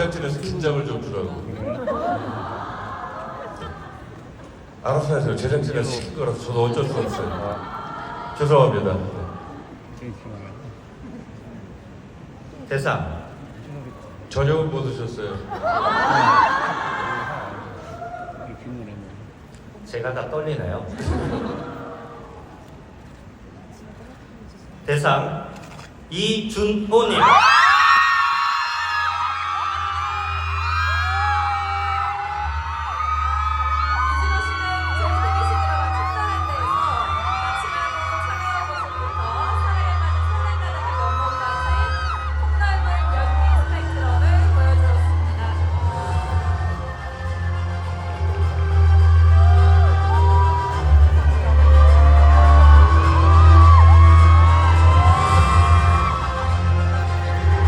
제작진에서 긴장을 좀 주라고. 알아서 하세요. 제작진에서 시킨 거라서 저도 어쩔 수 없어요. 죄송합니다. 대상 저녁은 못 드셨어요? 제가 다 떨리네요. 대상 이준호님